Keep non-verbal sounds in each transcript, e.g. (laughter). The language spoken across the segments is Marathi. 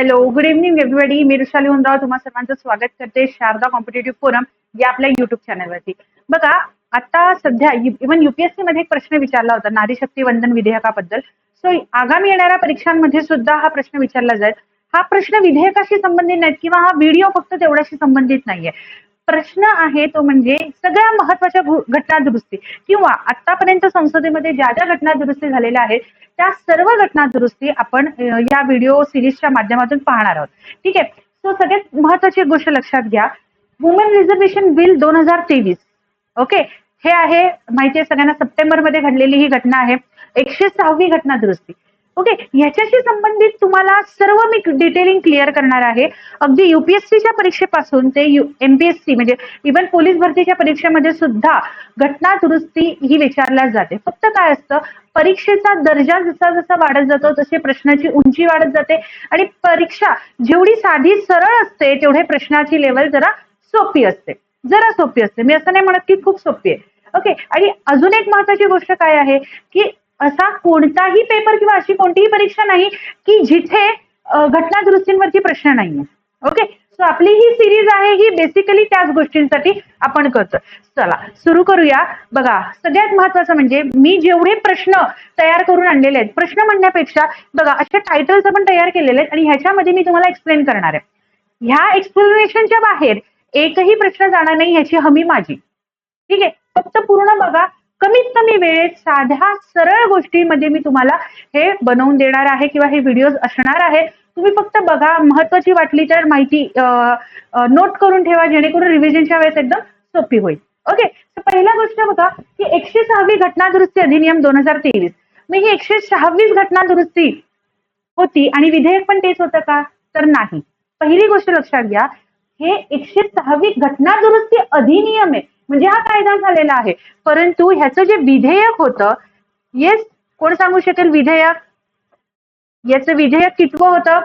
हॅलो गुड इव्हनिंग एव्हरीबडी मी रुशाली हुंदाव तुम्हा सर्वांचं स्वागत करते शारदा कॉम्पिटेटिव्ह फोरम या आपल्या युट्यूब चॅनलवरती बघा आता सध्या इव्हन युपीएससी मध्ये एक प्रश्न विचारला होता नारी शक्ती वंदन विधेयकाबद्दल. सो आगामी येणाऱ्या परीक्षांमध्ये सुद्धा हा प्रश्न विचारला जाईल. हा प्रश्न विधेयकाशी संबंधित नाही किंवा हा व्हिडिओ फक्त तेवढ्याशी संबंधित नाहीये. प्रश्न आहे तो म्हणजे सगळ्या महत्त्वाच्या घटना दुरुस्ती किंवा आतापर्यंत संसदेमध्ये ज्या ज्या घटना दुरुस्ती झालेल्या आहेत त्या सर्व घटना दुरुस्ती आपण या व्हिडिओ सिरीजच्या माध्यमातून पाहणार आहोत. ठीक आहे? सो सगळ्यात महत्वाची गोष्ट लक्षात घ्या. वुमेन रिझर्वेशन बिल दोन हजार तेवीस. ओके हे आहे माहिती आहे सगळ्यांना सप्टेंबरमध्ये घडलेली ही घटना आहे. एकशे सहावी घटना दुरुस्ती ओके ह्याच्याशी संबंधित तुम्हाला सर्व मी डिटेलिंग क्लिअर करणार आहे. अगदी युपीएससीच्या परीक्षेपासून ते एमपीएससी म्हणजे इव्हन पोलीस भरतीच्या परीक्षेमध्ये सुद्धा घटना दुरुस्ती ही विचारल्या जाते. फक्त काय असतं परीक्षेचा दर्जा जसा जसा वाढत जातो तसे प्रश्नाची उंची वाढत जाते आणि परीक्षा जेवढी साधी सरळ असते तेवढे प्रश्नाची लेवल जरा सोपी असते. जरा सोपी असते. मी असं नाही म्हणत की खूप सोपी आहे. ओके आणि अजून एक महत्वाची गोष्ट काय आहे की असा कोणताही पेपर किंवा अशी कोणतीही परीक्षा नाही की जिथे घटना दुरुस्तींवरची प्रश्न नाहीये. ओके सो आपली ही सिरीज आहे ही बेसिकली त्याच गोष्टींसाठी आपण करतो चला सुरू करूया. बघा सगळ्यात महत्वाचं म्हणजे मी जेवढे प्रश्न तयार करून आणलेले आहेत प्रश्न म्हणण्यापेक्षा बघा अशा टायटल्स आपण तयार केलेले आहेत आणि ह्याच्यामध्ये मी तुम्हाला एक्सप्लेन करणार आहे. ह्या एक्सप्लेनेशनच्या बाहेर एकही प्रश्न जाणार नाही ह्याची हमी माझी. ठीक आहे? फक्त पूर्ण बघा कमीत कमी वेळेत साध्या सरळ गोष्टीमध्ये मी तुम्हाला हे बनवून देणार आहे किंवा हे व्हिडिओज असणार आहे तुम्ही फक्त बघा महत्वाची वाटली तर माहिती नोट करून ठेवा जेणेकरून रिव्हिजनच्या वेळेस एकदम सोपी होईल. ओके तर पहिला गोष्ट बघा की एकशे सहावी घटना दुरुस्ती अधिनियम दोन हजार तेवीस. मग ही एकशे सहावीस घटना दुरुस्ती होती आणि विधेयक पण तेच होतं का? तर नाही. पहिली गोष्ट लक्षात घ्या हे एकशे सहावी घटना दुरुस्ती अधिनियम आहे. म्हणजे हा कायदा झालेला आहे. परंतु ह्याचं जे विधेयक होतं येस कोण सांगू शकेल विधेयक? याचं विधेयक कितवं होतं?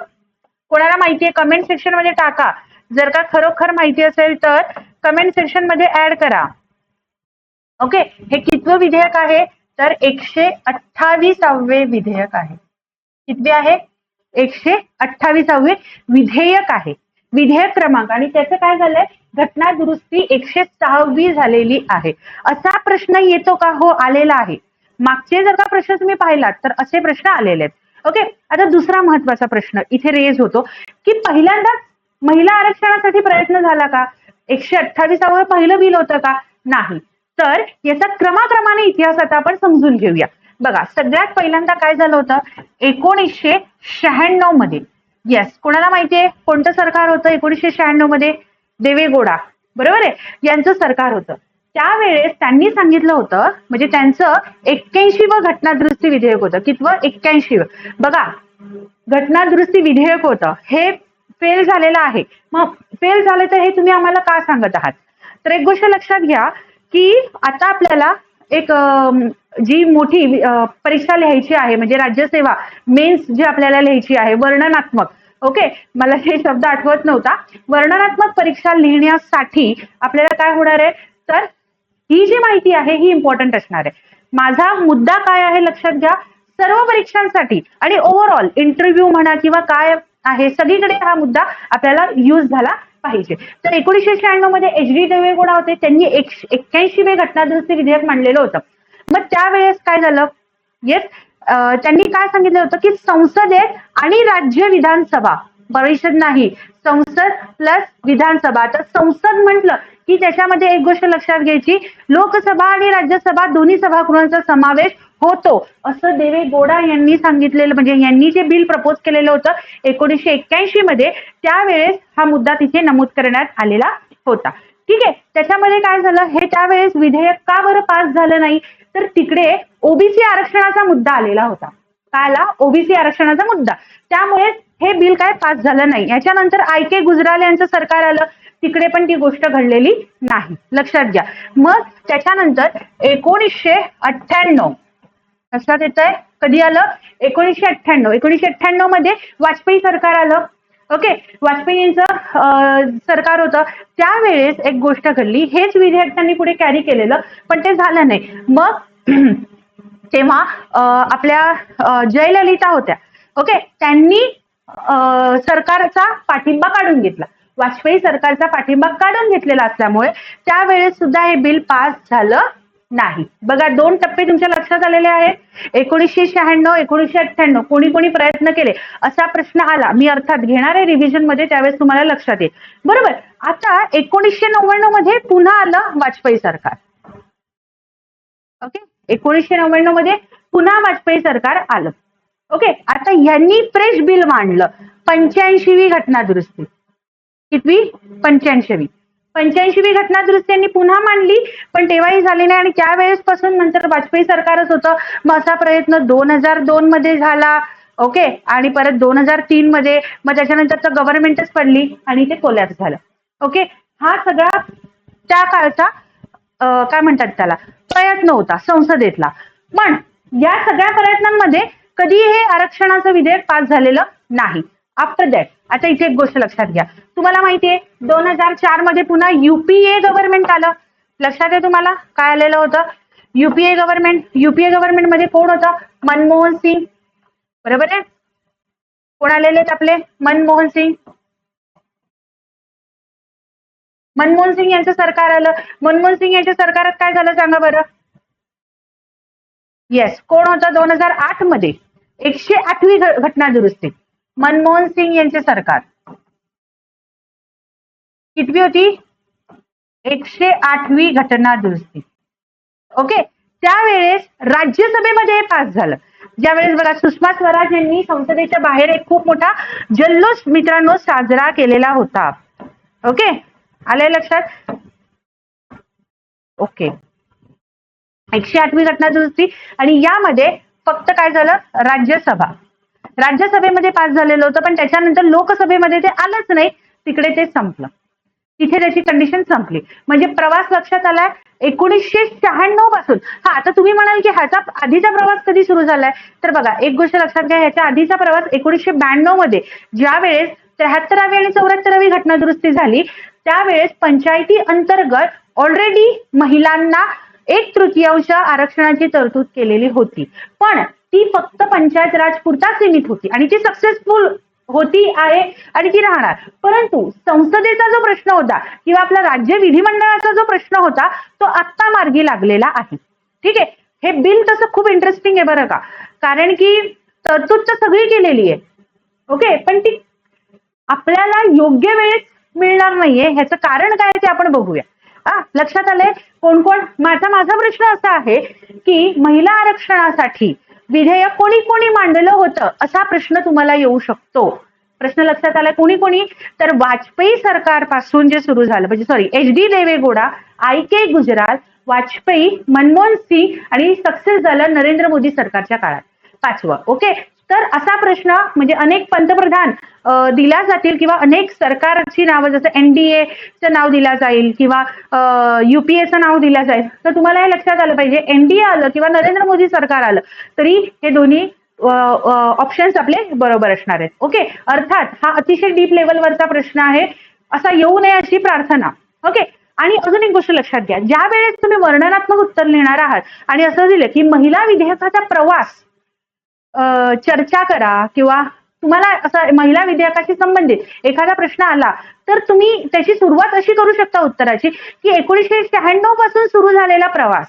कोणाला माहितीये? कमेंट सेक्शनमध्ये टाका. जर का खरोखर माहिती असेल तर कमेंट सेक्शनमध्ये ऍड करा. ओके हे कितवं विधेयक आहे? तर एकशे अठ्ठावीसावे विधेयक आहे. कितवे आहे? एकशे अठ्ठावीसावे विधेयक आहे. विधेयक क्रमांक. आणि त्याचं काय झालंय? घटना दुरुस्ती एकशे सहावी झालेली आहे. असा प्रश्न येतो का? हो आलेला आहे. मागचे जर का प्रश्न तुम्ही पाहिलात तर असे प्रश्न आलेले आहेत. ओके? आता दुसरा महत्त्वाचा प्रश्न इथे रेज होतो की पहिल्यांदाच महिला आरक्षणासाठी प्रयत्न झाला का? एकशे अठ्ठावीसावं पहिलं बिल होतं का? नाही. तर याचा क्रमाक्रमाने इतिहास आता आपण समजून घेऊया. बघा सगळ्यात पहिल्यांदा काय झालं होतं? एकोणीसशे शहाण्णवमध्ये येस कोणाला माहितीये? कोणतं सरकार होतं? एकोणीसशे शहाण्णवमध्ये देवेगोडा. बरोबर आहे? यांचं सरकार होतं. त्यावेळेस त्यांनी सांगितलं होतं म्हणजे त्यांचं एक्क्याऐंशी व घटनादुरुस्ती विधेयक होतं. कितवं? एक्क्याऐंशी बघा घटनादुरुस्ती विधेयक होतं. हे फेल झालेलं आहे. मग फेल झालं तर हे तुम्ही आम्हाला का सांगत आहात? तर एक गोष्ट लक्षात घ्या की आता आपल्याला एक जी मोठी परीक्षा लिहायची आहे म्हणजे राज्यसेवा मेन्स जी आपल्याला लिहायची आहे वर्णनात्मक. ओके? मला हे शब्द आठवत नव्हता. वर्णनात्मक परीक्षा लिहिण्यासाठी आपल्याला काय होणार आहे? तर ही जी माहिती आहे ही इम्पॉर्टंट असणार आहे. माझा मुद्दा काय आहे लक्षात घ्या. सर्व परीक्षांसाठी आणि ओव्हरऑल इंटरव्ह्यू म्हणा किंवा काय आहे. सगळीकडे हा मुद्दा आपल्याला युज झाला पाहिजे. तर एकोणीसशे शहाण्णवमध्ये एच डी देवेगौडा होते. त्यांनी एक्क्याऐंशी वे घटना विधेयक मांडलेलं होतं. मग त्यावेळेस काय झालं? येस त्यांनी काय सांगितलं होतं की संसदेत आणि राज्य विधानसभा परिषद नाही संसद प्लस विधानसभा. तर संसद म्हटलं की त्याच्यामध्ये एक गोष्ट लक्षात घ्यायची. लोकसभा आणि राज्यसभा दोन्ही सभागृहांचा समावेश होतो. असं देवे गोडा यांनी सांगितलेलं म्हणजे यांनी जे बिल प्रपोज केलेलं होतं एकोणीसशे एक्क्याऐंशी मध्ये त्यावेळेस हा मुद्दा तिथे नमूद करण्यात आलेला होता. ठीक आहे? त्याच्यामध्ये काय झालं? हे त्यावेळेस विधेयक का बरं पास झालं नाही? तर तिकडे ओबीसी आरक्षणाचा मुद्दा आलेला होता. काय आला ओबीसी आरक्षणाचा मुद्दा. त्यामुळे हे बिल काय पास झालं नाही. याच्यानंतर आय के गुजराल यांचं सरकार आलं. तिकडे पण ती गोष्ट घडलेली नाही. लक्षात घ्या. मग त्याच्यानंतर एकोणीसशे अठ्ठ्याण्णव लक्षात येत आहे कधी आलं? एकोणीसशे अठ्ठ्याण्णव. एकोणीसशे अठ्ठ्याण्णवमध्ये वाजपेयी सरकार आलं. ओके वाजपेयींचं सरकार होतं. त्यावेळेस एक गोष्ट घडली. हेच विधेयक त्यांनी पुढे कॅरी केलेलं पण ते झालं नाही. मग (clears throat) तेव्हा आपल्या जयललिता होत्या. ओके त्यांनी सरकारचा पाठिंबा काढून घेतला. वाजपेयी सरकारचा पाठिंबा काढून घेतलेला असल्यामुळे त्यावेळेस सुद्धा हे बिल पास झालं नाही. बघा दोन टप्पे तुमच्या लक्षात आलेले आहेत. एकोणीसशे शहाण्णव एकोणीसशे अठ्ठ्याण्णव कोणी कोणी प्रयत्न केले? असा प्रश्न आला. मी अर्थात घेणार आहे रिव्हिजनमध्ये त्यावेळेस तुम्हाला लक्षात येईल. बरोबर? आता एकोणीसशे नव्याण्णवमध्ये पुन्हा आलं वाजपेयी सरकार. ओके? एकोणीसशे नव्याण्णवमध्ये पुन्हा वाजपेयी सरकार आलं. ओके? आता यांनी फ्रेश बिल मांडलं. पंच्याऐंशीवी घटना दुरुस्ती कितवी? पंच्याऐंशीवी. पंच्याऐंशीवी घटना दुरुस्ती यांनी पुन्हा मांडली पण तेव्हाही झाली नाही. आणि त्यावेळेस पासून नंतर वाजपेयी सरकारच होतं. मग असा प्रयत्न दोन हजार दोन मध्ये झाला. ओके? आणि परत दोन हजार तीन मध्ये मग त्याच्यानंतर तर गव्हर्नमेंटच पडली आणि ते कोलॅप्स झालं. ओके? हा सगळा त्या काळचा काय म्हणतात त्याला प्रयत्न होता संसदेतला. पण या सगळ्या प्रयत्नांमध्ये कधी हे आरक्षणाचं विधेयक पास झालेलं नाही. आफ्टर दॅट आता इथे एक गोष्ट लक्षात घ्या. तुम्हाला माहितीये दोन हजार चारमध्ये पुन्हा युपीए गव्हर्नमेंट आलं. लक्षात आहे तुम्हाला? काय आलेलं होतं? युपीए गव्हर्नमेंट युपीए गव्हर्नमेंटमध्ये कोण होतं? मनमोहन सिंग. बरोबर आहे? कोण आलेले आहेत आपले? मनमोहन सिंग. मनमोहन सिंग यांचं सरकार आलं. मनमोहन सिंग यांच्या सरकारात काय झालं सांगा बरं? येस कोण होतं? दोन हजार आठमध्ये. एकशे आठवी घटना दुरुस्ती. मनमोहन सिंग यांचे सरकार. कितवी होती? एकशे आठवी घटना दुरुस्ती. ओके? त्यावेळेस राज्यसभेमध्ये पास झालं. ज्यावेळेस बघा सुषमा स्वराज यांनी संसदेच्या बाहेर एक खूप मोठा जल्लोष मित्रांनो साजरा केलेला होता. ओके? आलंय लक्षात? ओके. एकशे आठवी घटना दुरुस्ती. आणि यामध्ये फक्त काय झालं? राज्यसभा. राज्यसभेमध्ये पास झालेलं होतं पण त्याच्यानंतर लोकसभेमध्ये ते आलंच नाही. तिकडे ते संपलं. तिथे त्याची कंडिशन संपली. म्हणजे प्रवास लक्षात आलाय एकोणीसशे शहाण्णवपासून. हा आता तुम्ही म्हणाल की ह्याचा आधीचा प्रवास कधी सुरू झालाय? तर बघा एक गोष्ट लक्षात घ्या ह्याच्या आधीचा प्रवास एकोणीसशे ब्याण्णवमध्ये. ज्या वेळेस त्र्याहत्तरावी आणि चौऱ्याहत्तरावी घटना दुरुस्ती झाली त्यावेळेस पंचायती अंतर्गत ऑलरेडी महिलांना एक तृतीयांश आरक्षणाची तरतूद केलेली होती. पण ती फक्त पंचायत राज पुरता सीमित होती. आणि ती सक्सेसफुल होती आहे आणि ती राहणार. परंतु संसदेचा जो प्रश्न होता किंवा आपला राज्य विधिमंडळाचा जो प्रश्न होता तो आत्ता मार्गी लागलेला आहे. ठीक आहे? हे बिल तसं खूप इंटरेस्टिंग आहे बरं का. कारण की तरतूद तर सगळी केलेली आहे. ओके? पण ती आपल्याला योग्य वेळेस मिळणार नाहीये. ह्याचं कारण काय आहे ते आपण बघूया. हा लक्षात आलंय? कोण कोण माझा माझा प्रश्न असा आहे की महिला आरक्षणासाठी विधेयक कोणी कोणी मांडलं होतं असा प्रश्न तुम्हाला येऊ शकतो. प्रश्न लक्षात आला कोणी कोणी? तर वाजपेयी सरकारपासून जे सुरू झालं म्हणजे sorry H D Deve Gowda I K Gujral Vajpayee Manmohan Singh आणि सक्सेस झालं नरेंद्र मोदी सरकारच्या काळात. पाचवं ओके तर असा प्रश्न म्हणजे अनेक पंतप्रधान दिला जातील किंवा अनेक सरकारची नावं जसं एनडीएचं नाव दिलं जाईल किंवा युपीएचं नाव दिलं जाईल. तर तुम्हाला हे लक्षात आलं पाहिजे एनडीए आलं किंवा नरेंद्र मोदी सरकार आलं तरी हे दोन्ही ऑप्शन्स आपले बरोबर असणार आहेत. ओके अर्थात हा अतिशय डीप लेवलवरचा प्रश्न आहे. असा येऊ नये अशी प्रार्थना. ओके आणि अजून एक गोष्ट लक्षात घ्या. ज्या वेळेस तुम्ही वर्णनात्मक उत्तर लिहिणार आहात आणि असं दिलं की महिला विधेयकाचा प्रवास चर्चा करा किंवा तुम्हाला असा महिला विधेयकाशी संबंधित एखादा प्रश्न आला तर तुम्ही त्याची सुरुवात अशी करू शकता उत्तराची की एकोणीसशे शहाण्णवपासून सुरू झालेला प्रवास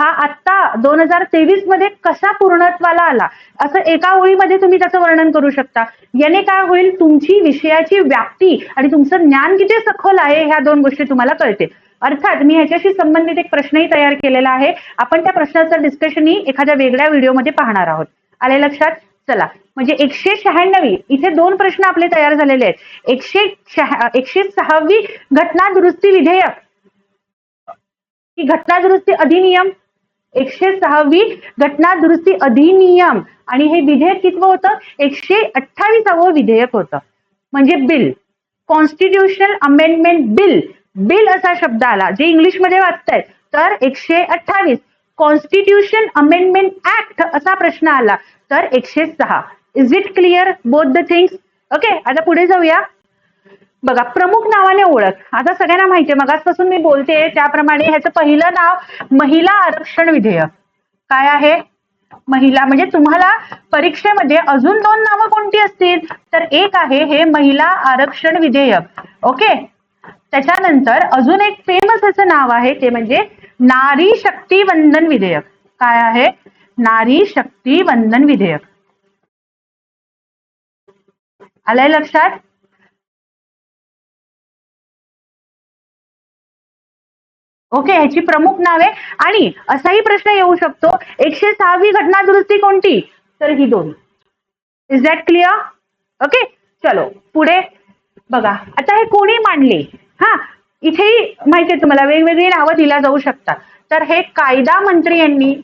हा आत्ता दोन हजार तेवीसमध्ये कसा पूर्णत्वाला आला? असं एका ओळीमध्ये तुम्ही त्याचं वर्णन करू शकता. याने काय होईल? तुमची विषयाची व्याप्ती आणि तुमचं ज्ञान किती सखोल आहे ह्या दोन गोष्टी तुम्हाला कळतील. अर्थात मी ह्याच्याशी संबंधित एक प्रश्नही तयार केलेला आहे. आपण त्या प्रश्नाचं डिस्कशनही एखाद्या वेगळ्या व्हिडिओमध्ये पाहणार आहोत. आले लक्षात? चला. म्हणजे एकशे शहाण्णवी इथे दोन प्रश्न आपले तयार झालेले आहेत. एकशे एकशे सहावी घटना दुरुस्ती विधेयक. ही घटना दुरुस्ती अधिनियम. एकशे सहावी घटना दुरुस्ती अधिनियम. आणि हे विधेयक कितवं होतं? एकशे अठ्ठावीसावं विधेयक होतं. म्हणजे bill. Constitutional amendment bill. Bill असा शब्द आला जे इंग्लिशमध्ये वाचतायत. तर एकशे अठ्ठावीस. कॉन्स्टिट्यूशन अमेंडमेंट ऍक्ट असा प्रश्न आला. तर एकशे सहा. Is it clear both the things okay आता पुढे जाऊया. बघा प्रमुख नावाने ओळख. आता सगळ्यांना माहिती आहे मगासपासून मी बोलते त्याप्रमाणे ह्याचं पहिलं नाव महिला आरक्षण विधेयक. काय आहे? महिला म्हणजे तुम्हाला परीक्षेमध्ये अजून दोन नावं कोणती असतील? तर एक आहे हे महिला आरक्षण विधेयक. ओके त्याच्यानंतर अजून एक फेमस असं नाव आहे ते म्हणजे नारी शक्ती वंदन विधेयक. काय आहे? नारी शक्ती वंदन विधेयक. आलंय लक्षात? ओके ह्याची प्रमुख नावे. आणि असाही प्रश्न येऊ शकतो एकशे सहावी घटना दुरुस्ती कोणती? तर ही दोन. इज दॅट क्लिअर ओके चलो पुढे. बघा आता हे कोणी मांडले? हा इथेही माहिती आहे तुम्हाला वेगवेगळी नावं दिल्या जाऊ शकतात. तर हे कायदा मंत्री यांनी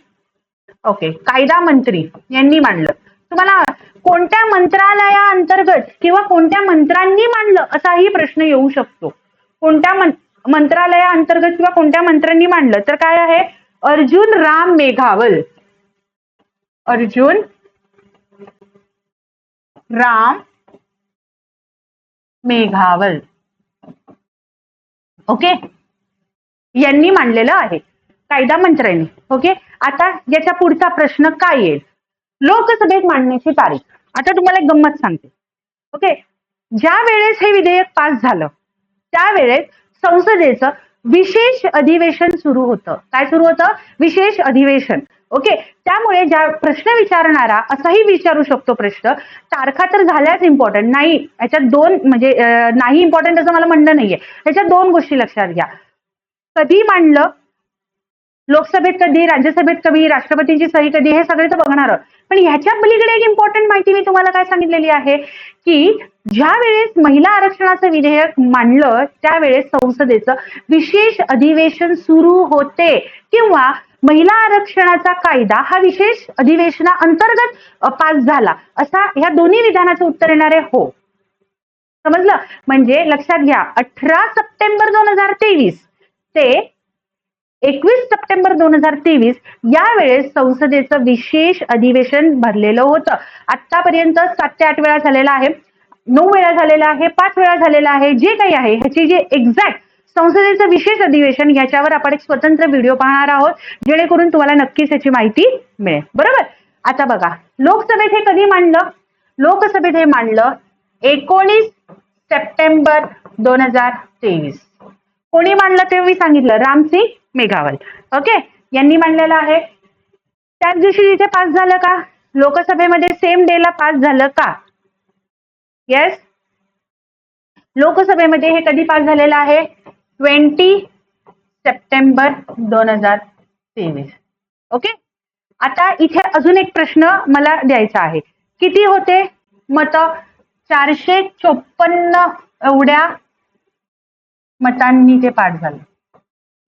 ओके कायदा मंत्री यांनी मांडलं. तुम्हाला कोणत्या मंत्रालया अंतर्गत किंवा कोणत्या मंत्र्यांनी मांडलं असाही प्रश्न येऊ शकतो. कोणत्या मं मंत्रालयाअंतर्गत किंवा कोणत्या मंत्र्यांनी मांडलं तर काय आहे? अर्जुन राम मेघावल. अर्जुन राम मेघावल. ओके? यांनी मांडलेलं आहे. कायदा मंत्र्यांनी. ओके? आता याचा पुढचा प्रश्न काय येईल? लोकसभेत मांडण्याची तारीख. आता तुम्हाला एक गंमत सांगते. ओके? ज्या वेळेस हे विधेयक पास झालं त्यावेळेस संसदेचं विशेष अधिवेशन सुरू होतं. काय सुरू होतं? विशेष अधिवेशन. ओके त्यामुळे ज्या प्रश्न विचारणारा असाही विचारू शकतो प्रश्न तारखा तर झाल्याच इम्पॉर्टंट नाही याच्यात दोन म्हणजे नाही इम्पॉर्टंट असं मला म्हणणं नाहीये. याच्यात दोन गोष्टी लक्षात घ्या. कधी मांडलं? लोकसभेत कधी राज्यसभेत कधी राष्ट्रपतींची सही कधी हे सगळे तर बघणार आहोत. पण ह्याच्या पलीकडे एक इम्पॉर्टंट माहिती मी तुम्हाला काय सांगितलेली आहे की ज्या वेळेस महिला आरक्षणाचं विधेयक मांडलं त्यावेळेस संसदेचं विशेष अधिवेशन सुरू होते. किंवा महिला आरक्षणाचा कायदा हा विशेष अधिवेशना अंतर्गत पास झाला. असा ह्या दोन्ही विधानाचं उत्तर येणार आहे हो. समजलं? म्हणजे लक्षात घ्या अठरा सप्टेंबर दोन हजार तेवीस ते एकवीस सप्टेंबर दोन हजार तेवीस यावेळेस संसदेचं विशेष अधिवेशन भरलेलं होतं. आतापर्यंत सात ते आठ वेळा झालेलं आहे नऊ वेळा झालेला आहे पाच वेळा झालेला आहे जे काही आहे ह्याची जे एक्झॅक्ट संसदेचं विशेष अधिवेशन ह्याच्यावर आपण एक स्वतंत्र व्हिडिओ पाहणार आहोत जेणेकरून तुम्हाला नक्कीच याची माहिती मिळेल. बरोबर? आता बघा लोकसभेत हे कधी मांडलं? लोकसभेत हे मांडलं एकोणीस सप्टेंबर दोन हजार तेवीस. कोणी मांडलं ते मी सांगितलं रामसिंग मेघावल. ओके? यांनी मांडलेलं आहे. त्याच दिवशी तिथे पास झालं का? लोकसभेमध्ये सेम डेला पास झालं का? येस लोकसभेमध्ये हे कधी पास झालेलं आहे? ट्वेंटी सप्टेंबर दोन हजार तेवीस. ओके? आता इथे अजून एक प्रश्न मला द्यायचा आहे. किती होते? मत चारशे चोपन्न एवढ्या मतांनी ते पाठ झालं.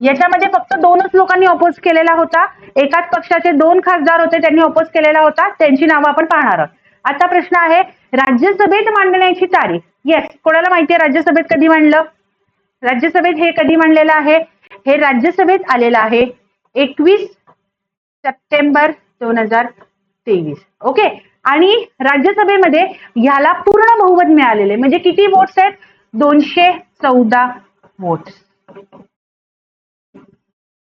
याच्यामध्ये फक्त दोनच लोकांनी अपोज केलेला होता. एकाच पक्षाचे दोन खासदार होते त्यांनी अपोज केलेला होता. त्यांची नावं आपण पाहणार आहोत. आता प्रश्न आहे राज्यसभेत मांडण्याची तारीख. येस कोणाला माहिती आहे राज्यसभेत कधी मांडलं? राज्यसभेत हे कधी मांडलेलं आहे? हे राज्यसभेत आलेलं आहे एकवीस सप्टेंबर दोन हजार तेवीस. ओके? आणि राज्यसभेमध्ये ह्याला पूर्ण बहुमत मिळालेले म्हणजे किती वोट्स आहेत? दोनशे चौदा वोट्स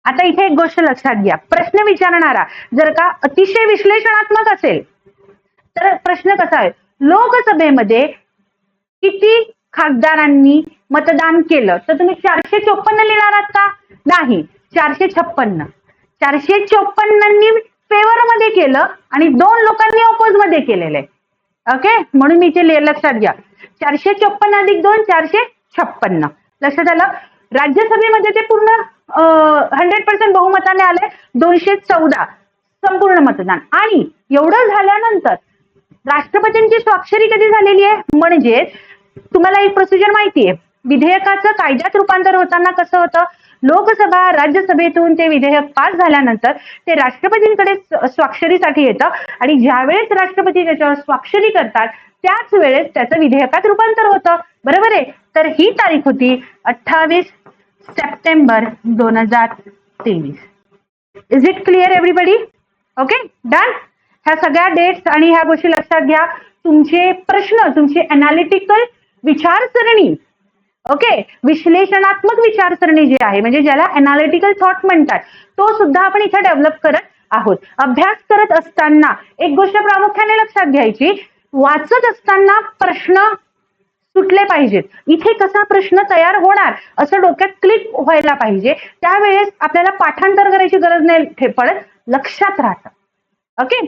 आता इथे एक गोष्ट लक्षात घ्या. प्रश्न विचारणारा जर का अतिशय विश्लेषणात्मक असेल तर प्रश्न कसा आहे? लोकसभेमध्ये किती खासदारांनी मतदान केलं तर तुम्ही चारशे चोपन्न लिहिणार आहात का? नाही चारशे छप्पन्न. चारशे चोपन्ननी फेवर मध्ये केलं आणि दोन लोकांनी ऑपोजमध्ये केलेलं. आहे ओके म्हणून मी ते लक्षात घ्या. चारशे चोपन्न अधिक दोन चारशे छप्पन्न. लक्षात आलं? राज्यसभेमध्ये ते पूर्ण हंड्रेड पर्सेंट बहुमताने आले. दोनशे चौदा संपूर्ण मतदान. आणि एवढं झाल्यानंतर राष्ट्रपतींची स्वाक्षरी कधी झालेली आहे? म्हणजे तुम्हाला एक प्रोसिजर माहिती आहे विधेयकाचं कायद्यात रूपांतर होताना कसं होतं? लोकसभा राज्यसभेतून ते विधेयक पास झाल्यानंतर ते राष्ट्रपतींकडे स्वाक्षरीसाठी येतं आणि ज्यावेळेस राष्ट्रपती त्याच्यावर स्वाक्षरी करतात त्याच वेळेस त्याचं विधेयकात रूपांतर होतं. बरोबर आहे? तर ही तारीख होती अठ्ठावीस सप्टेंबर दोन हजार तेवीस. Is it clear everybody okay done ह्या सगळ्या डेट्स आणि ह्या गोष्टी लक्षात घ्या. तुमचे प्रश्न तुमची अनालिटिकल विचारसरणी ओके विश्लेषणात्मक विचारसरणी जी आहे म्हणजे ज्याला अनालिटिकल थॉट म्हणतात तो सुद्धा आपण इथे डेव्हलप करत आहोत. अभ्यास करत असताना एक गोष्ट प्रामुख्याने लक्षात घ्यायची वाचत असताना प्रश्न सुटले पाहिजेत. इथे कसा प्रश्न तयार होणार असं डोक्यात क्लिक व्हायला पाहिजे. त्यावेळेस आपल्याला पाठांतर करायची गरज नाही पडत लक्षात राहतं. ओके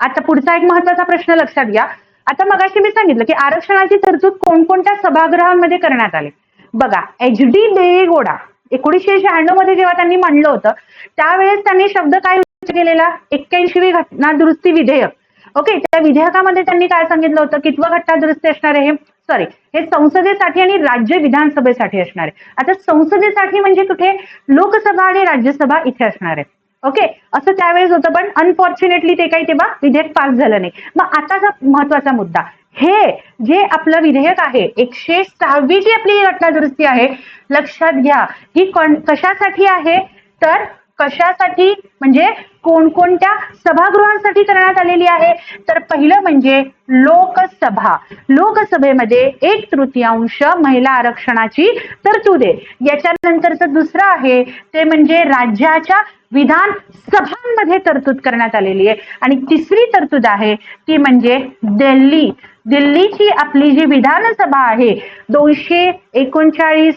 आता पुढचा एक महत्त्वाचा प्रश्न लक्षात घ्या. आता मगाशी मी सांगितलं की आरक्षणाची तरतूद कोणकोणत्या सभागृहांमध्ये करण्यात आली? बघा एच डी देगोडा एकोणीसशे शहाण्णवमध्ये जेव्हा त्यांनी मांडलं होतं त्यावेळेस त्यांनी शब्द काय केलेला? एक्क्याऐंशी घटना दुरुस्ती विधेयक. ओके त्या विधेयकामध्ये त्यांनी काय सांगितलं होतं? कितव घटना दुरुस्ती असणार आहे सॉरी हे संसदेसाठी आणि राज्य विधानसभेसाठी असणार आहे. आता संसदेसाठी म्हणजे कुठे? लोकसभा आणि राज्यसभा इथे असणार आहे. ओके असं त्यावेळेस होतं पण अनफॉर्च्युनेटली ते काही तेव्हा विधेयक पास झालं नाही. मग आताचा महत्त्वाचा मुद्दा हे जे आपलं विधेयक आहे एकशे सहावी जी आपली घटना दुरुस्ती आहे लक्षात घ्या ही कशासाठी आहे? तर कशासाठी म्हणजे कोणकोणत्या सभागृहांसाठी करण्यात आलेली आहे? तर पहिलं म्हणजे लोकसभा. लोकसभेमध्ये एक तृतीयांश महिला आरक्षणाची तरतूद आहे. याच्यानंतरचं दुसरं आहे ते म्हणजे राज्याच्या विधान सभांमध्ये तरतूद करण्यात आलेली आहे. आणि तिसरी तरतूद आहे ती म्हणजे दिल्ली. दिल्लीची आपली जी विधानसभा आहे दोनशे एकोणचाळीस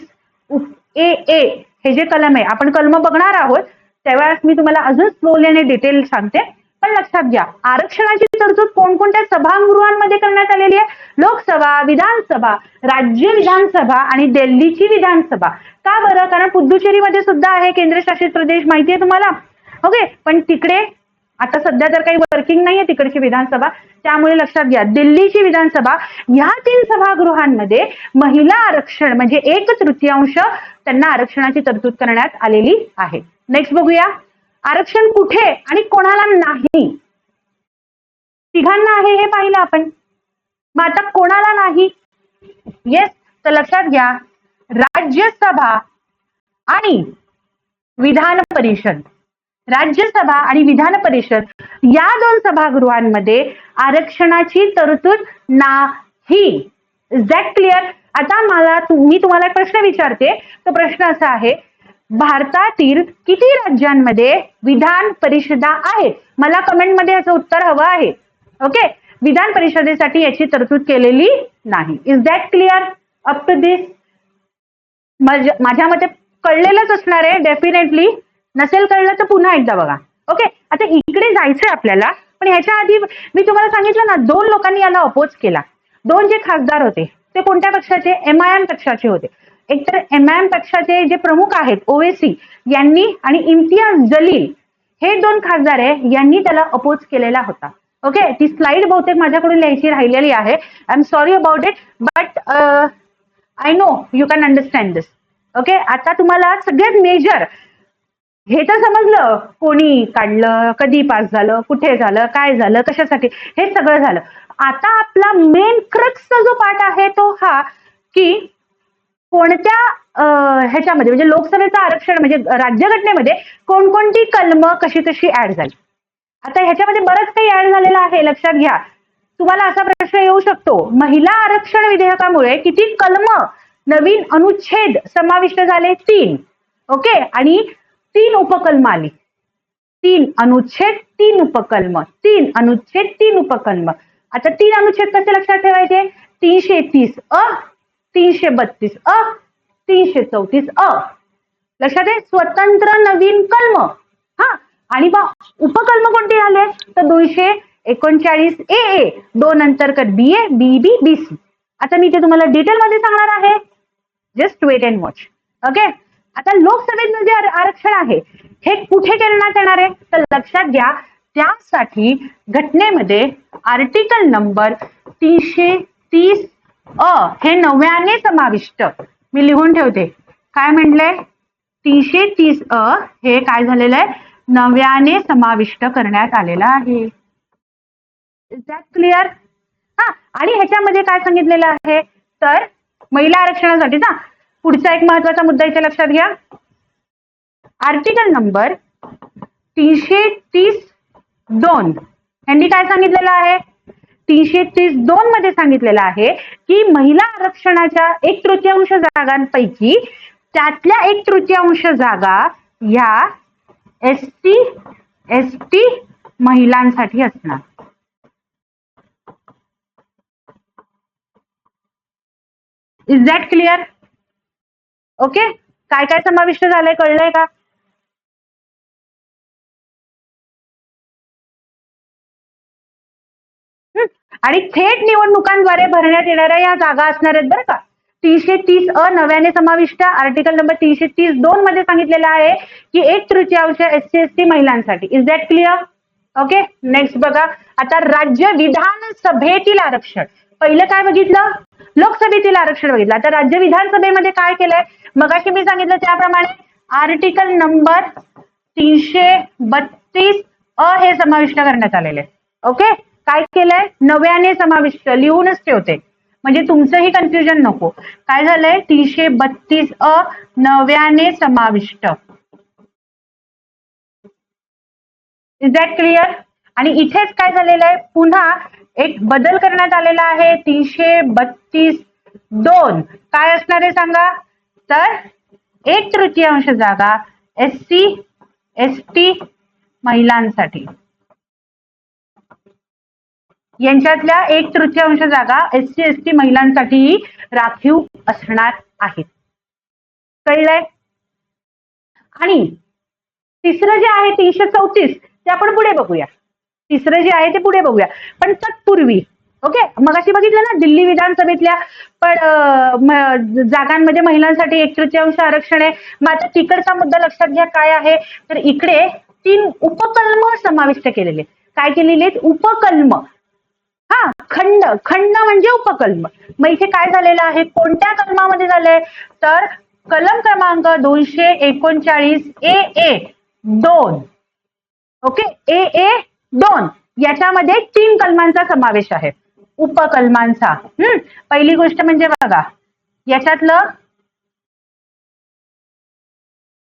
ए ए हे जे कलम आहे आपण कलम बघणार आहोत. त्यावेळेस मी तुम्हाला अजून स्लोली आणि डिटेल सांगते. पण लक्षात घ्या आरक्षणाची तरतूद कोणकोणत्या सभागृहांमध्ये करण्यात आलेली आहे? लोकसभा विधानसभा राज्य विधानसभा आणि दिल्लीची विधानसभा. का बरं? कारण पुद्दुचेरीमध्ये सुद्धा आहे केंद्रशासित प्रदेश माहिती आहे तुम्हाला? ओके पण तिकडे आता सध्या तर काही वर्किंग नाहीये तिकडची विधानसभा. त्यामुळे लक्षात घ्या दिल्लीची विधानसभा ह्या तीन सभागृहांमध्ये महिला आरक्षण म्हणजे एक तृतीयांश त्यांना आरक्षणाची तरतूद करण्यात आलेली आहे. नेक्स्ट बघूया. आरक्षण कुठे आणि कोणाला नाही? तिघांना आहे हे पाहिलं आपण. मग आता कोणाला नाही? येस तर लक्षात घ्या. राज्यसभा आणि विधान परिषद. राज्यसभा आणि विधान परिषद या दोन सभागृहांमध्ये आरक्षणाची तरतूद नाही. इज दॅट क्लिअर आता मला मी तुम्हाला एक प्रश्न विचारते. तो प्रश्न असा आहे भारतातील किती राज्यांमध्ये विधान परिषदा आहेत? मला कमेंटमध्ये याचं उत्तर हवं आहे. ओके विधान परिषदेसाठी याची तरतूद केलेली नाही. Is that clear up to this माझ्या माझ्या मते कळलेलंच असणार आहे डेफिनेटली नसेल कळलं तर पुन्हा एकदा बघा. ओके आता इकडे जायचंय आपल्याला पण ह्याच्या आधी मी तुम्हाला सांगितलं ना दोन लोकांनी याला अपोज केला. दोन जे खासदार होते ते कोणत्या पक्षाचे? एम आय एम पक्षाचे होते. एकतर एम आय एम पक्षाचे जे प्रमुख आहेत ओवेसी यांनी आणि इम्तियाज जलील हे दोन खासदार आहे यांनी त्याला अपोज केलेला होता. ओके ती स्लाइड बहुतेक माझ्याकडून लिहायची राहिलेली आहे. I am sorry about it but I know you can understand this okay आता तुम्हाला सगळ्यात मेजर हे तर समजलं. कोणी काढलं कधी पास झालं कुठे झालं काय झालं कशासाठी हे सगळं झालं. आता आपला मेन क्रक्सचा जो पार्ट आहे तो हा की कोणत्या ह्याच्यामध्ये म्हणजे लोकसभेचं आरक्षण म्हणजे राज्यघटनेमध्ये कोणकोणती कलम कशी कशी ऍड झाली? आता ह्याच्यामध्ये बरंच काही ऍड झालेलं आहे लक्षात घ्या. तुम्हाला असा प्रश्न येऊ शकतो. महिला आरक्षण विधेयकामुळे किती कलम नवीन अनुच्छेद समाविष्ट झाले? तीन. ओके? आणि तीन उपकल्म आली. तीन अनुच्छेद तीन उपकल्म. तीन अनुच्छेद तीन उपकल्म. आता तीन अनुच्छेद कसे लक्षात ठेवायचे? तीनशे तीस. अ तीनशे बत्तीस अ तीनशे चौतीस अ. लक्षात आहे? स्वतंत्र नवीन कलम. हा आणि बा उपकल्म कोणते झाले तर दोनशे एकोणचाळीस ए ए. दोन अंतर्गत बी A B B B C आता मी ते तुम्हाला डिटेलमध्ये सांगणार आहे. Just wait and watch okay आता लोकसभेत जे आरक्षण आहे हे कुठे करण्यात येणार आहे? तर लक्षात घ्या त्यासाठी घटनेमध्ये आर्टिकल नंबर तीनशे तीस अ हे नव्याने समाविष्ट. मी लिहून ठेवते. काय म्हटलंय तीनशे तीस अ हे काय झालेलं आहे? नव्याने समाविष्ट करण्यात आलेलं आहे. क्लिअर हा आणि ह्याच्यामध्ये काय सांगितलेलं आहे? तर महिला आरक्षणासाठीचा पुढचा एक महत्त्वाचा मुद्दा इथे लक्षात घ्या. आर्टिकल नंबर तीनशे तीस दोन. यांनी काय सांगितलेलं आहे? तीनशे तीस दोन मध्ये सांगितलेलं आहे की महिला आरक्षणाच्या एक तृतीयांश जागांपैकी त्यातल्या एक तृतीयांश जागा ह्या एस टी एस टी महिलांसाठी असणार. इज दॅट क्लिअर ओके काय काय समाविष्ट झालंय कळलंय का? आणि थेट निवडणुकांद्वारे भरण्यात येणाऱ्या या जागा असणार आहेत बरं का? तीनशे तीस अ नव्याने समाविष्ट आर्टिकल नंबर तीनशे तीस दोन मध्ये सांगितलेलं आहे की एक तृतीयांश एस सी एस टी महिलांसाठी. Is that clear okay next बघा. आता राज्य विधानसभेतील आरक्षण. पहिलं काय बघितलं? लोकसभेतील आरक्षण बघितलं. आता राज्य विधानसभेमध्ये काय केलंय? मगाशी मी सांगितलं त्याप्रमाणे आर्टिकल नंबर तीनशे बत्तीस अ हे समाविष्ट करण्यात आलेले ओके काय केलंय? नव्याने समाविष्ट लिहूनच ठेवते. म्हणजे तुमचंही कन्फ्युजन नको. काय झालंय? तीनशे बत्तीस अ नव्याने समाविष्ट. इज दॅट क्लिअर आणि इथेच काय झालेलं आहे? पुन्हा एक बदल करण्यात आलेला आहे. तीनशे बत्तीस दोन. काय असणार आहे सांगा? तर एक तृतीयांश जागा एस सी एस टी महिलांसाठी. यांच्यातल्या एक तृतीयांश जागा एस सी एस टी महिलांसाठीही राखीव असणार आहेत. कळलंय? आणि तिसरं जे आहे तीनशे चौतीस ते आपण पुढे बघूया. तिसरं जे आहे ते पुढे बघूया. पण तत्पूर्वी ओके? मग अशी बघितलं ना दिल्ली विधानसभेतल्या पण जागांमध्ये महिलांसाठी एक तृतीयांश आरक्षण आहे. मग आता तिकडचा मुद्दा लक्षात घ्या काय आहे? तर इकडे तीन उपकल्म समाविष्ट केलेले काय केलेले आहेत? उपकल्म. हा खंड. खंड म्हणजे उपकल्म मग इथे काय झालेलं आहे? कोणत्या कलमामध्ये झालंय? तर कलम क्रमांक दोनशे एकोणचाळीस ए ए दोन. ओके? ए ए दोन. याच्यामध्ये तीन कलमांचा समावेश आहे. उपकलमांचा. हम्म. पहिली गोष्ट म्हणजे बघा. याच्यातलं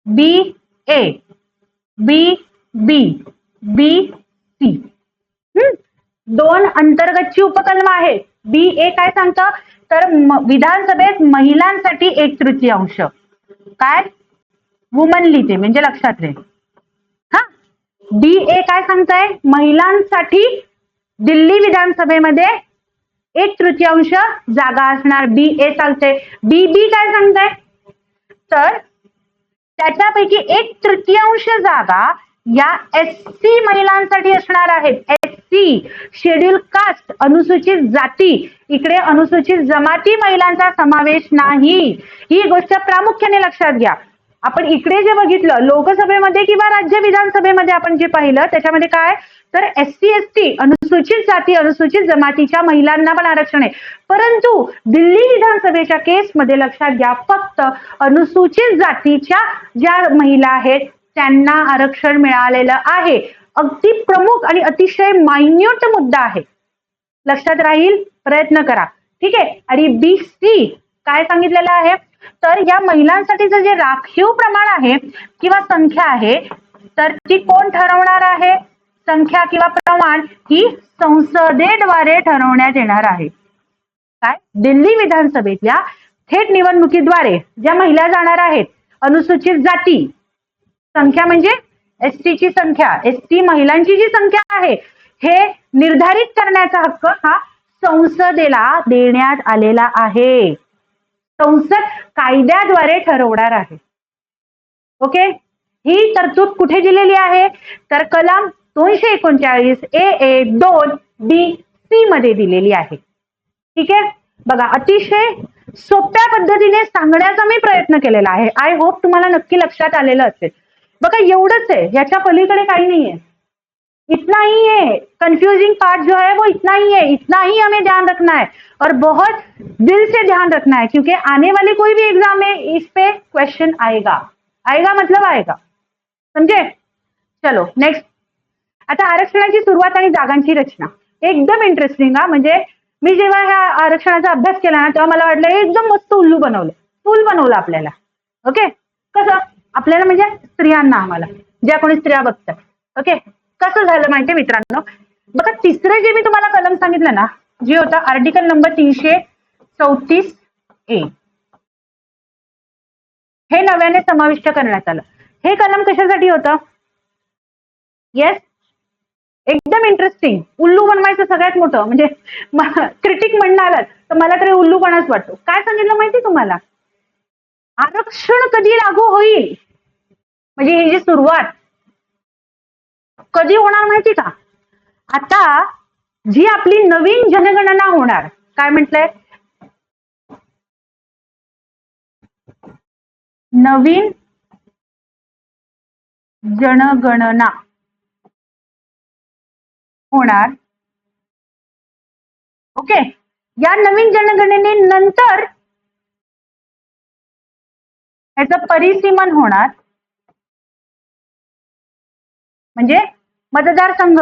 B A B B B C. हम्म. दोन अंतर्गतची उपकल्म आहेत. बी ए काय सांगतं? तर विधानसभेत महिलांसाठी एक तृतीयांश. काय? वुमनली ते म्हणजे लक्षात राहील हा? बी ए काय सांगताय? महिलांसाठी दिल्ली विधानसभेमध्ये एक तृतीयांश जागा असणार. बी ए सांगते बी बी काय सांगताय? तर त्याच्यापैकी एक तृतीयांश जागा या एस सी महिलांसाठी असणार आहेत. सी शेड्यूल कास्ट अनुसूचित जाती. इकडे अनुसूचित जमाती महिलांचा समावेश नाही. ही गोष्ट प्रामुख्याने लक्षात घ्या. आपण इकडे जे बघितलं लोकसभेमध्ये किंवा राज्य विधानसभेमध्ये आपण जे पाहिलं त्याच्यामध्ये काय? तर एस सी एस टी अनुसूचित जाती अनुसूचित जमातीच्या महिलांना पण आरक्षण आहे. परंतु दिल्ली विधानसभेच्या केसमध्ये लक्षात घ्या फक्त अनुसूचित जातीच्या ज्या महिला आहेत त्यांना आरक्षण मिळालेलं आहे. अगदी प्रमुख आणि अतिशय मायन्यूट मुद्दा आहे. लक्षात राहील प्रयत्न करा. ठीक आहे? आणि बी सी काय सांगितलेलं आहे? तर या महिलांसाठीचं जे राखीव प्रमाण आहे किंवा संख्या आहे तर ती कोण ठरवणार आहे? संख्या किंवा प्रमाण ही संसदेद्वारे ठरवण्यात येणार आहे. काय? दिल्ली विधानसभेतल्या थेट निवडणुकीद्वारे ज्या महिला जाणार आहेत अनुसूचित जाती संख्या म्हणजे एस ची संख्या एस टी महिलांची जी संख्या आहे हे निर्धारित करण्याचा हक्क हा संसदेला देण्यात आलेला आहे. संसद कायद्याद्वारे ठरवणार आहे. ओके? ही तरतूद कुठे दिलेली आहे? तर कलम दोनशे एकोणचाळीस ए ए दोन डी सी मध्ये दिलेली आहे. ठीक आहे? बघा अतिशय सोप्या पद्धतीने सांगण्याचा मी प्रयत्न केलेला आहे. आय होप तुम्हाला नक्की लक्षात आलेलं असेल. बघा, एवढंच आहे. याच्या पलीकडे काही नाहीये. इतना ही है कंफ्यूजिंग पार्ट जो है वो इतना ही है इतना ही हमें ध्यान रखना है. और बहुत दिल से ध्यान रखना है, क्योंकि आने वाले कोई भी एग्ज़ाम में इस पे क्वेश्चन आएगा. आएगा मतलब आएगा. समझे? चलो नेक्स्ट आता आरक्षणाची सुरुवात आणि जागांची रचना. एकदम इंटरेस्टिंग हा. म्हणजे मी जेव्हा ह्या आरक्षणाचा अभ्यास केला ना, तेव्हा मला वाटलं, एकदम मस्त उल्लू बनवलं. फुल बनवलं आपल्याला. ओके कसं? आपल्याला म्हणजे स्त्रियांना आम्हाला ज्या कोणी स्त्रिया बघतात. ओके कसं झालं माहितीये मित्रांनो? बघा तिसरं जे मी तुम्हाला कलम सांगितलं ना जे होता आर्टिकल नंबर तीनशे चौतीस ए हे नव्याने समाविष्ट करण्यात आलं. हे कलम कशासाठी होतं? येस एकदम इंटरेस्टिंग उल्लू बनवायचं सगळ्यात मोठं म्हणजे (laughs) क्रिटिक म्हणणार तर मला तरी उल्लूपणाच वाटतो. काय सांगितलं माहिती तुम्हाला? आरक्षण कधी लागू होईल? म्हणजे ही जी सुरुवात कधी होणार माहिती का? आता जी आपली नवीन जनगणना होणार काय म्हटलंय? नवीन जनगणना होणार. ओके? या नवीन जनगणनेनंतर याचं परिसीमन होणार. म्हणजे मतदारसंघ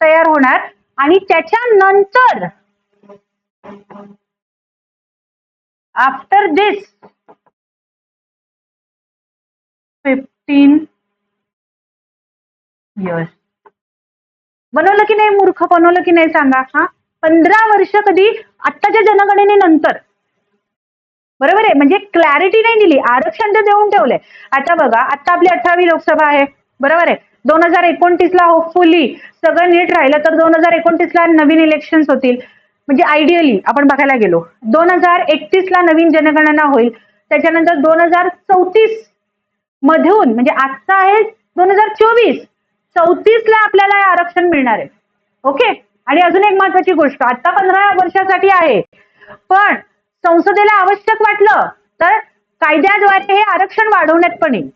तयार होणार आणि त्याच्यानंतर आफ्टर दिस फिफ्टीन इयर्स बनवलं की नाही मूर्ख? बनवलं की नाही सांगा? हा? पंधरा वर्ष कधी आत्ताच्या जनगणनेनंतर. बरोबर आहे? म्हणजे क्लॅरिटी नाही दिली. आरक्षण तर देऊन ठेवलंय. आता बघा आता आपली अठरावी लोकसभा आहे. बरोबर आहे? दोन हजार एकोणतीसला होपफुली सगळं नीट राहिलं तर दोन हजार एकोणतीसला नवीन इलेक्शन्स होतील. म्हणजे आयडियली आपण बघायला गेलो. दोन हजार एकतीसला नवीन जनगणना होईल. त्याच्यानंतर दोन हजार चौतीस मधून म्हणजे आजचा आहे दोन हजार चोवीस चौतीस ला आपल्याला आरक्षण मिळणार आहे. ओके? आणि अजून एक महत्वाची गोष्ट आता पंधरा वर्षासाठी आहे. पण संसदेला आवश्यक वाटलं तर कायद्याद्वारे हे आरक्षण वाढवण्यात पण येईल.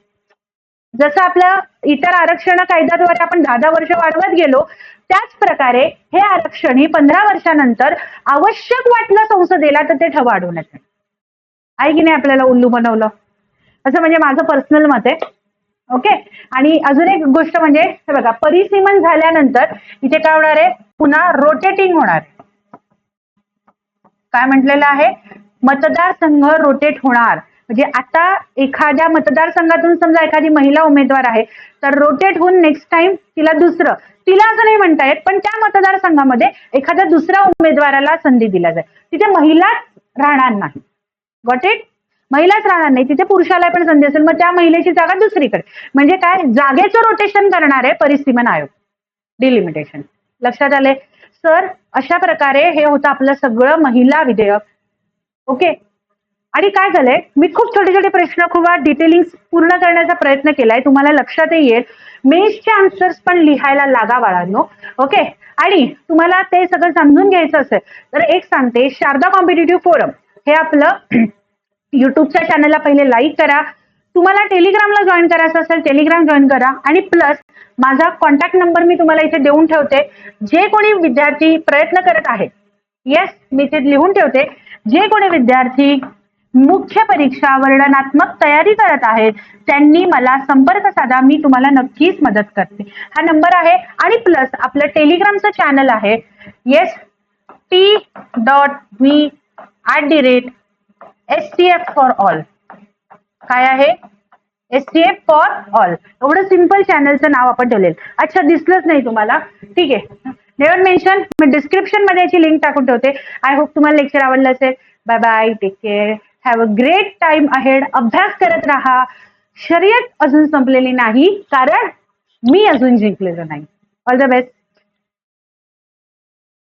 जसं आपलं इतर आरक्षण कायद्याद्वारे आपण दहा दहा वर्ष वाढवत गेलो त्याच प्रकारे हे आरक्षण हे पंधरा वर्षानंतर आवश्यक वाटलं संसदेला तर ते ठेवा वाढवण्यात येईल. आहे की नाही आपल्याला उल्लू बनवलं? असं म्हणजे माझं पर्सनल मत आहे. ओके आणि अजून एक गोष्ट म्हणजे हे बघा परिसीमन झाल्यानंतर इथे काय होणार आहे? पुन्हा रोटेटिंग होणार आहे. काय म्हटलेलं आहे? मतदारसंघ रोटेट होणार. म्हणजे आता एखाद्या मतदारसंघातून समजा एखादी महिला उमेदवार आहे तर रोटेट होऊन नेक्स्ट टाइम तिला दुसरं. तिला असं नाही म्हणता येत पण त्या मतदारसंघामध्ये एखाद्या दुसऱ्या उमेदवाराला संधी दिल्या जाईल. तिथे महिलाच राहणार नाही. गॉट इट महिलाच राहणार नाही. तिथे पुरुषाला पण संधी असेल मग त्या महिलेची जागा दुसरीकडे. म्हणजे काय? जागेचं रोटेशन करणार आहे परिसीमन आयोग. डिलिमिटेशन लक्षात आले सर अशा प्रकारे हे होतं आपलं सगळं महिला विधेयक. ओके आणि काय झालंय? मी खूप छोटे छोटे प्रश्न खूप डिटेलिंग पूर्ण करण्याचा प्रयत्न केलाय. तुम्हाला लक्षातही येईल. मेन्सचे आन्सर्स पण लिहायला लागा बाळांनो. ओके आणि तुम्हाला ते सगळं समजून घ्यायचं असेल तर एक सांगते. शारदा कॉम्पिटेटिव्ह फोरम हे आपलं (clears throat) युट्यूबच्या चॅनलला पहिले लाईक करा. तुम्हाला टेलिग्रामला जॉईन करायचं असेल टेलिग्राम जॉईन करा. आणि प्लस माझा कॉन्टॅक्ट नंबर मी तुम्हाला इथे देऊन ठेवते. जे कोणी विद्यार्थी प्रयत्न करत आहेत येस मी ते लिहून ठेवते. जे कोणी विद्यार्थी मुख्य परीक्षा वर्णनात्मक तयारी करत आहेत त्यांनी मला संपर्क साधा मी तुम्हाला नक्कीच मदत करते. हा नंबर आहे आणि प्लस आपलं टेलिग्रामचं चॅनल आहे. Yes T dot V at the rate S T F for all काय आहे? S T F for all एवढं सिंपल चॅनलचं नाव आपण ठेवलेलं. अच्छा दिसलंच नाही तुम्हाला. ठीक आहे. नेवर मेन्शन मी डिस्क्रिप्शनमध्ये याची लिंक टाकून ठेवते. आय होप तुम्हाला लेक्चर आवडलं असेल. Bye bye take care have a great time ahead अभ्यास करत राहा. शर्यत अजून संपलेली नाही. कारण मी अजून जिंकलेलो नाही. All the best